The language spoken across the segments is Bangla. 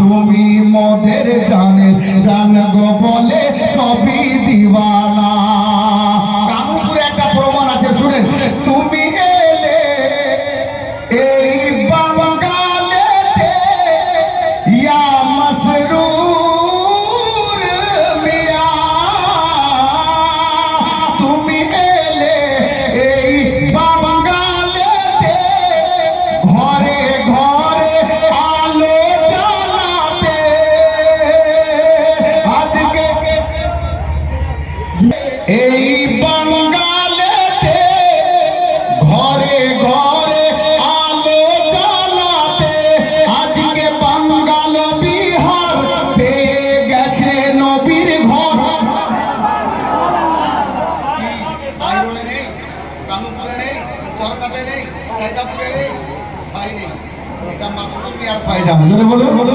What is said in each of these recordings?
তুমি মোদের জানে জান গো বলে এটা মাসুদ মিয়ার ফায়জামা জোরে বলো বলো।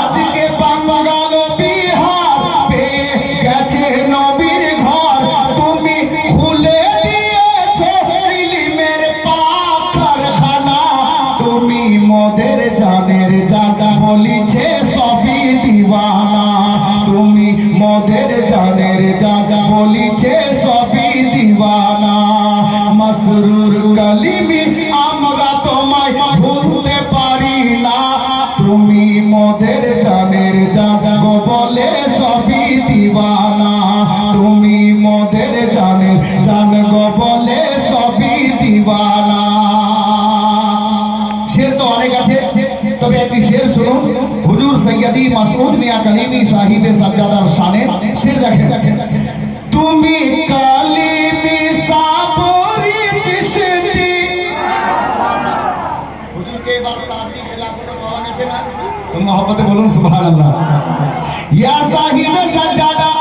আজকে বাঙ্গাল বিহার পেয়ে গেছে নবীর ঘর। তুমি খুলে দিয়েছ ইলিমের পাখানা তুমি মোদের জানের জাগা বলিছে সবই দিওয়ানা। তুমি মোদের জানের জাগা বলিছে সবই দিওয়ানা। মসরুর কালিমি সৈয়দি মাসউদ মিয়া কালিমি সাহিবে সাজ্জাদার শানে শের দেখেন। তুমি কালিমি সাবরি চিশতি হুজুরকে এবার সাহাবী খেলাফতে পাওয়া গেছে না? মহব্বতে বলুন সুবহানাল্লাহ। ইয়া সাহিবে সাজ্জাদা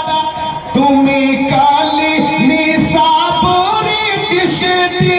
তুমি কালিমি সাবরি চিশতি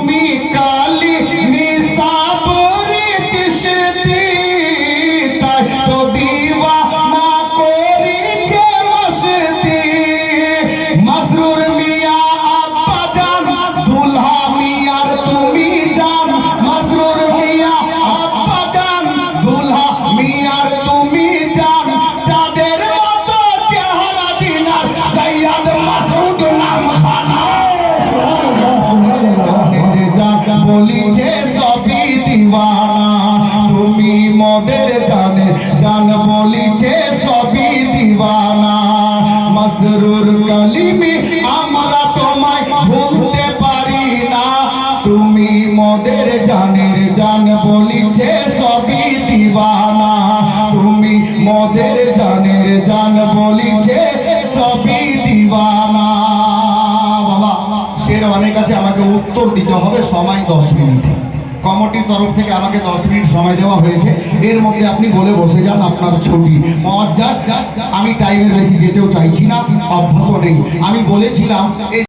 মোদের জানের জান বলিছে, সবই দিওয়ানা বাবা, সের অনেক আছে, আমাকে উত্তর দিতে হবে, সময় দশ মিনিট। কমিটির তরফ থেকে আমাকে দশ মিনিট সময় দেওয়া হয়েছে। এর মধ্যে আপনি বলে বসে যান, আপনার ছুটি। মজ্জা আমি টাইমের বেশি যেতেও চাইছি না, অভ্যাসও নেই। আমি বলেছিলাম